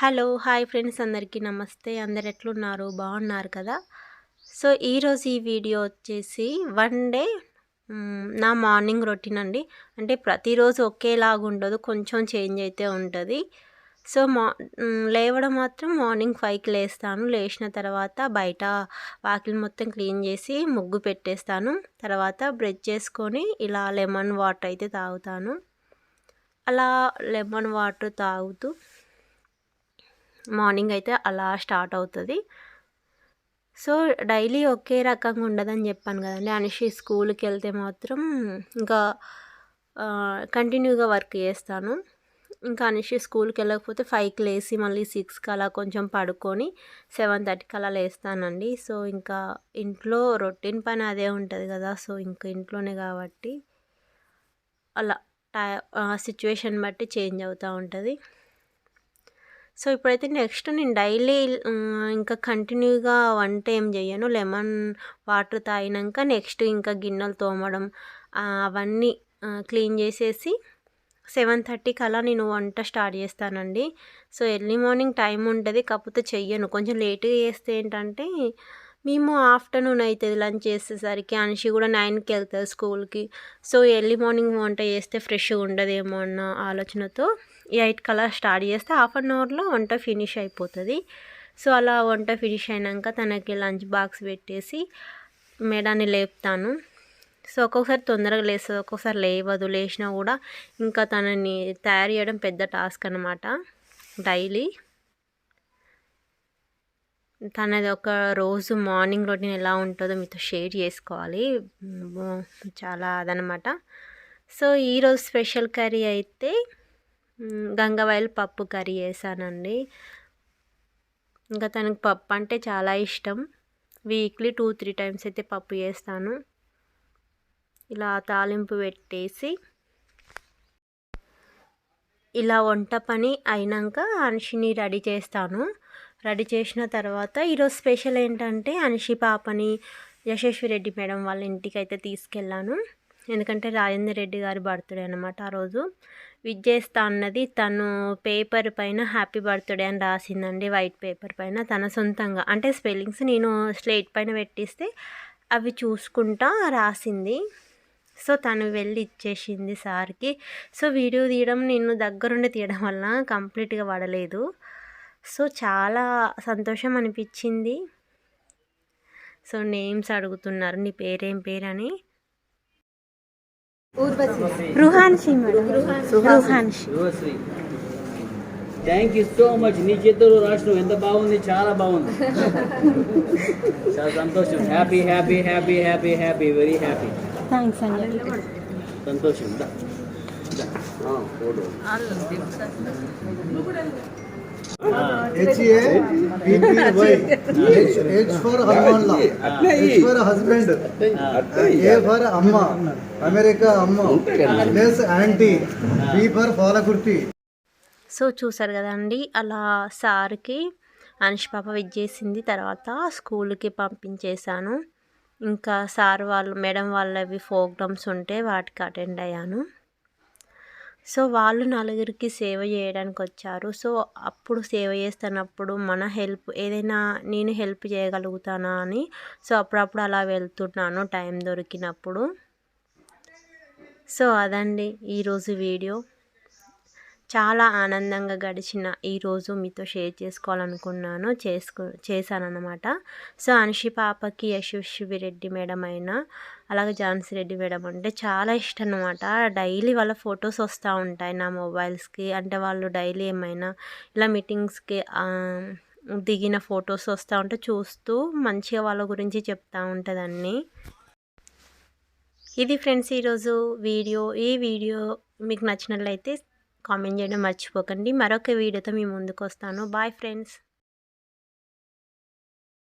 Hello hi friends అందరికీ నమస్తే. అందరు ఎట్లున్నారు? బాగున్నారు కదా? సో ఈరోజు ఈ వీడియో వచ్చేసి వన్ డే నా మార్నింగ్ రొటీన్ అండి. అంటే ప్రతిరోజు ఒకేలాగా ఉండదు కొంచెం చేంజ్ అయితే ఉంటుంది. సో మా లేవడం మాత్రం మార్నింగ్ ఫైవ్కి లేస్తాను. లేచిన తర్వాత బయట వాకిలి మొత్తం క్లీన్ చేసి ముగ్గు పెట్టేస్తాను. తర్వాత బ్రష్ చేసుకొని ఇలా లెమన్ వాటర్ అయితే తాగుతాను. అలా లెమన్ వాటర్ తాగుతూ మార్నింగ్ అయితే అలా స్టార్ట్ అవుతుంది. సో డైలీ ఒకే రకంగా ఉండదని చెప్పాను కదండి. అనిషి స్కూల్కి వెళ్తే మాత్రం ఇంకా కంటిన్యూగా వర్క్ చేస్తాను. ఇంకా అనిషి స్కూల్కి వెళ్ళకపోతే ఫైవ్కి లేసి మళ్ళీ సిక్స్కి అలా కొంచెం పడుకొని సెవెన్ థర్టీకి అలా లేస్తానండి. సో ఇంకా ఇంట్లో రొటీన్ పని అదే ఉంటుంది కదా సో ఇంకా ఇంట్లోనే కాబట్టి అలా టై సిచ్యువేషన్ బట్టి చేంజ్ అవుతూ ఉంటుంది. సో ఇప్పుడైతే నెక్స్ట్ నేను డైలీ ఇంకా కంటిన్యూగా వంట ఏం చేయను లెమన్ వాటర్ తాగినాక నెక్స్ట్ ఇంకా గిన్నెలు తోమడం అవన్నీ క్లీన్ చేసేసి సెవెన్ థర్టీకి అలా నేను వంట స్టార్ట్ చేస్తానండి. సో ఎర్లీ మార్నింగ్ టైం ఉంటుంది కాకపోతే చెయ్యను. కొంచెం లేట్గా చేస్తే ఏంటంటే మేము ఆఫ్టర్నూన్ అవుతుంది లంచ్ చేసేసరికి. అనిషి కూడా నైన్కి వెళ్తుంది స్కూల్కి. సో ఎర్లీ మార్నింగ్ వంట చేస్తే ఫ్రెష్గా ఉండదేమో అన్న ఆలోచనతో ఎయిట్ కలర్ స్టార్ట్ చేస్తే హాఫ్ అన్ అవర్లో వంట ఫినిష్ అయిపోతుంది. సో అలా వంట ఫినిష్ అయినాక తనకి లంచ్ బాక్స్ పెట్టేసి మేడాన్ని లేపుతాను. సో ఒక్కొక్కసారి తొందరగా లేస్తుంది ఒక్కొక్కసారి లేవదు. లేచినా కూడా ఇంకా తనని తయారు చేయడం పెద్ద టాస్క్ అనమాట డైలీ. తనది ఒక రోజు మార్నింగ్ రొటీన్ ఎలా ఉంటుందో మీతో షేర్ చేసుకోవాలి. చాలా అదనమాట. సో ఈరోజు స్పెషల్ కర్రీ అయితే గంగవాయలు పప్పు కర్రీ చేశానండి. ఇంకా తనకు పప్పు అంటే చాలా ఇష్టం. వీక్లీ టూ త్రీ టైమ్స్ అయితే పప్పు చేస్తాను. ఇలా తాలింపు పెట్టేసి ఇలా వంట పని అయినాక అనిషిని రెడీ చేస్తాను. రెడీ చేసిన తర్వాత ఈరోజు స్పెషల్ ఏంటంటే అనిషి పాపని యశస్వి రెడ్డి మేడం వాళ్ళ ఇంటికి అయితే తీసుకెళ్ళాను. ఎందుకంటే రాజేందర్ రెడ్డి గారి బర్త్డే అనమాట ఆ రోజు. విజేస్తా అన్నది తను పేపర్ పైన హ్యాపీ బర్త్డే అని రాసిందండి వైట్ పేపర్ పైన. తన సొంతంగా అంటే స్పెల్లింగ్స్ నేను స్లేట్ పైన పెట్టిస్తే అవి చూసుకుంటా రాసింది. సో తను వెళ్ళి ఇచ్చేసింది సార్కి. సో వీడియో తీయడం నేను దగ్గరుండి తీయడం వల్ల కంప్లీట్గా పడలేదు సో చాలా సంతోషం అనిపించింది సో నేమ్స్ అడుగుతున్నారు. నీ పేరేం పేరని? Ruhanshi madam Ruhanshi thank you so much నీ చేతులు రాష్ట్రం ఎంత బాగుంది చాలా బాగుంది. చాలా సంతోషం. Happy happy happy happy happy very happy thanks అండి సంతోషం. దా. దా. For photo H A P P Y H H for Harmanla H for husband A so చూసారు కదండి అలా సార్కి అనుష్ పాప విచ్చేసింది తర్వాత స్కూల్కి పంపించేశాను ఇంకా సార్ వాళ్ళు మేడం వాళ్ళవి ప్రోగ్రామ్స్ ఉంటే వాటికి అటెండ్ అయ్యాను సో వాళ్ళు నలుగురికి సేవ చేయడానికి వచ్చారు సో అప్పుడు సేవ చేస్తున్నప్పుడు మన హెల్ప్ ఏదైనా నేను హెల్ప్ చేయగలుగుతానా అని సో అప్పుడప్పుడు అలా వెళ్తున్నాను టైం దొరికినప్పుడు. సో అదండి ఈరోజు వీడియో. చాలా ఆనందంగా గడిచిన ఈరోజు మీతో షేర్ చేసుకోవాలనుకున్నాను చేసుకో చేశానన్నమాట. సో అనిషి పాపకి యశస్వి రెడ్డి మేడం అయినా అలాగే ఝాన్సీ రెడ్డి మేడం అంటే చాలా ఇష్టం అనమాట డైలీ వాళ్ళ ఫొటోస్ వస్తూ ఉంటాయి నా మొబైల్స్కి. అంటే వాళ్ళు డైలీ ఏమైనా ఇలా మీటింగ్స్కి దిగిన ఫొటోస్ వస్తూ ఉంటే చూస్తూ మంచిగా వాళ్ళ గురించి చెప్తూ ఉంటుందన్నీ. ఇది ఫ్రెండ్స్ ఈరోజు వీడియో. ఈ వీడియో మీకు నచ్చినట్లయితే కామెంట్ చేయడం మర్చిపోకండి. మరొక వీడియోతో మీ ముందుకు వస్తాను బాయ్ ఫ్రెండ్స్.